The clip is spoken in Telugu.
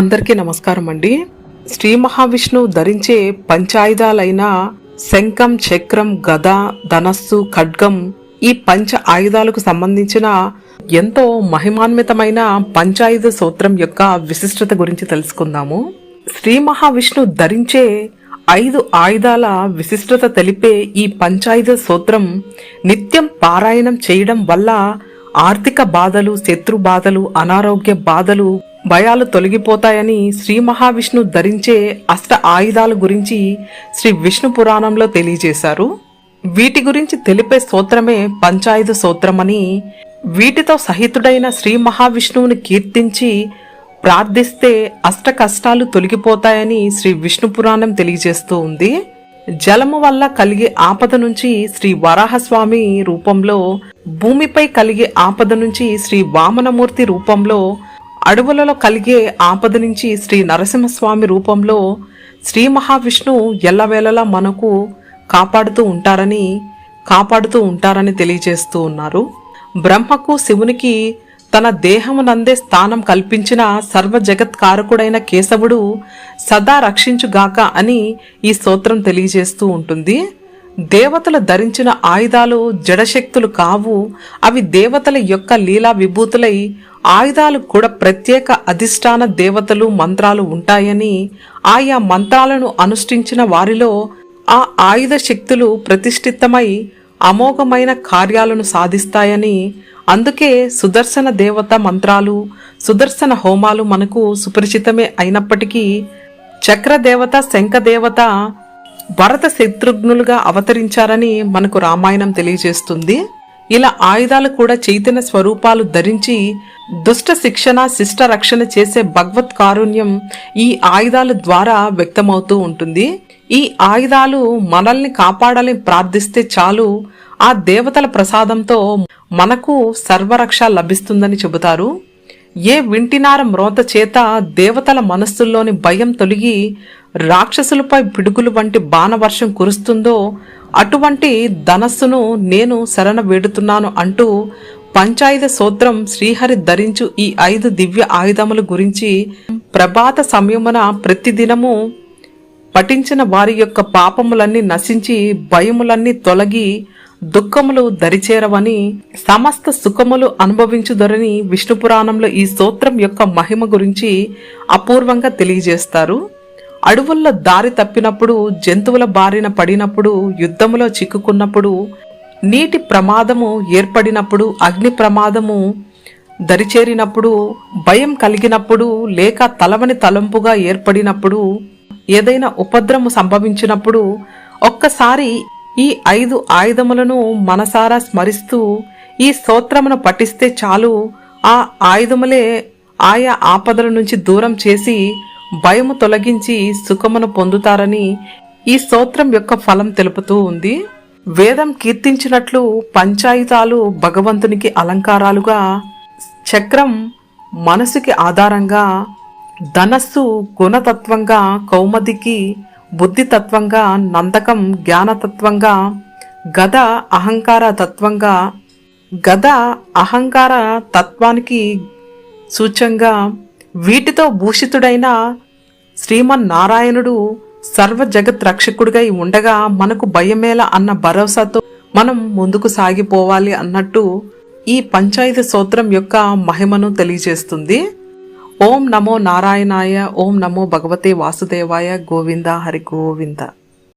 అందరికీ నమస్కారం అండి. శ్రీ మహావిష్ణువు ధరించే పంచాయుధాలైన శంఖం చక్రం గద ధనస్సు ఖడ్గం ఈ పంచ ఆయుధాలకు సంబంధించిన ఎంతో మహిమాన్వితమైన పంచాయుధ సూత్రం యొక్క విశిష్టత గురించి తెలుసుకుందాము. శ్రీ మహావిష్ణువు ధరించే ఐదు ఆయుధాల విశిష్టత తెలిపే ఈ పంచాయుధ సూత్రం నిత్యం పారాయణం చేయడం వల్ల ఆర్థిక బాధలు శత్రు బాధలు అనారోగ్య బాధలు భయాలు తొలగిపోతాయని శ్రీ మహావిష్ణు ధరించే అష్ట ఆయుధాల గురించి శ్రీ విష్ణు పురాణంలో తెలియజేశారు. వీటి గురించి తెలిపే స్తోత్రమే పంచాయుధ స్తోత్రమని వీటితో సహితుడైన శ్రీ మహావిష్ణువుని కీర్తించి ప్రార్థిస్తే అష్ట కష్టాలు తొలగిపోతాయని శ్రీ విష్ణు పురాణం తెలియజేస్తూ ఉంది. జలము వల్ల కలిగే ఆపద నుంచి శ్రీ వరాహస్వామి రూపంలో భూమిపై కలిగే ఆపద నుంచి శ్రీ వామనమూర్తి రూపంలో అడవులలో కలిగే ఆపద నుంచి శ్రీ నరసింహస్వామి రూపంలో శ్రీ మహావిష్ణువు ఎల్లవేళలా మనకు కాపాడుతూ ఉంటారని కాపాడుతూ ఉంటారని తెలియజేస్తూ ఉన్నారు. బ్రహ్మకు శివునికి తన దేహమునందే స్థానం కల్పించిన సర్వ జగత్కారకుడైన కేశవుడు సదా రక్షించుగాక అని ఈ స్తోత్రం తెలియజేస్తూ ఉంటుంది. దేవతలు ధరించిన ఆయుధాలు జడశక్తులు కావు. అవి దేవతల యొక్క లీలా విభూతులై ఆయుధాలు కూడా ప్రత్యేక అధిష్టాన దేవతలు మంత్రాలు ఉంటాయని ఆయా మంత్రాలను అనుష్ఠించిన వారిలో ఆ ఆయుధ శక్తులు ప్రతిష్ఠితమై అమోఘమైన కార్యాలను సాధిస్తాయని. అందుకే సుదర్శన దేవత మంత్రాలు సుదర్శన హోమాలు మనకు సుపరిచితమే అయినప్పటికీ చక్రదేవత శంఖదేవత భరత శత్రుఘ్నులుగా అవతరించారని మనకు రామాయణం తెలియజేస్తుంది. ఇలా ఆయుధాలు కూడా చైతన్య స్వరూపాలు ధరించి దుష్ట శిక్షణ శిష్ట రక్షణ చేసే భగవత్ కారుణ్యం ఈ ఆయుధాల ద్వారా వ్యక్తమవుతూ ఉంటుంది. ఈ ఆయుధాలు మనల్ని కాపాడాలని ప్రార్థిస్తే చాలు. ఆ దేవతల ప్రసాదంతో మనకు సర్వరక్ష లభిస్తుందని చెబుతారు. ఏ వింటినార మ్రోత చేత దేవతల మనస్సుల్లోని భయం తొలగి రాక్షసులపై పిడుగులు వంటి బాణవర్షం కురుస్తుందో అటువంటి ధనస్సును నేను శరణ వేడుతున్నాను అంటూ పంచాయుధ సూత్రం శ్రీహరి ధరించు ఈ ఐదు దివ్య ఆయుధముల గురించి ప్రభాత సమయమున ప్రతిదినము పఠించిన వారి యొక్క పాపములన్నీ నశించి భయములన్నీ తొలగి దుఃఖములు దరిచేరవని సమస్త సుఖములు అనుభవించుదరని విష్ణు పురాణంలో ఈ స్తోత్రం యొక్క మహిమ గురించి అపూర్వంగా తెలియజేస్తారు. అడవుల్లో దారి తప్పినప్పుడు జంతువుల బారిన పడినప్పుడు యుద్ధములో చిక్కుకున్నప్పుడు నీటి ప్రమాదము ఏర్పడినప్పుడు అగ్ని ప్రమాదము దరిచేరినప్పుడు భయం కలిగినప్పుడు లేక తలవని తలంపుగా ఏర్పడినప్పుడు ఏదైనా ఉపద్రము సంభవించినప్పుడు ఒక్కసారి ఈ ఐదు ఆయుధములను మనసారా స్మరిస్తూ ఈ స్తోత్రమును పఠిస్తే చాలు. ఆ ఆయుధములే ఆయా ఆపదల నుంచి దూరం చేసి భయము తొలగించి సుఖమును పొందుతారని ఈ స్తోత్రం యొక్క ఫలం తెలుపుతూ ఉంది. వేదం కీర్తించినట్లు పంచాయితాలు భగవంతునికి అలంకారాలుగా చక్రం మనసుకి ఆధారంగా ధనస్సు గుణతత్వంగా కౌమదికి బుద్ధితత్వంగా నందకం జ్ఞానతత్వంగా గద అహంకార తత్వంగా గద అహంకార తత్వానికి సూచంగా వీటితో భూషితుడైన శ్రీమన్నారాయణుడు సర్వ జగత్ రక్షకుడిగా ఉండగా మనకు భయమేలా అన్న భరోసాతో మనం ముందుకు సాగిపోవాలి అన్నట్టు ఈ పంచాయతీ సూత్రం యొక్క మహిమను తెలియజేస్తుంది. ఓం నమో నారాయణాయ ఓం నమో భగవతే వాసుదేవాయ గోవింద హరి గోవింద.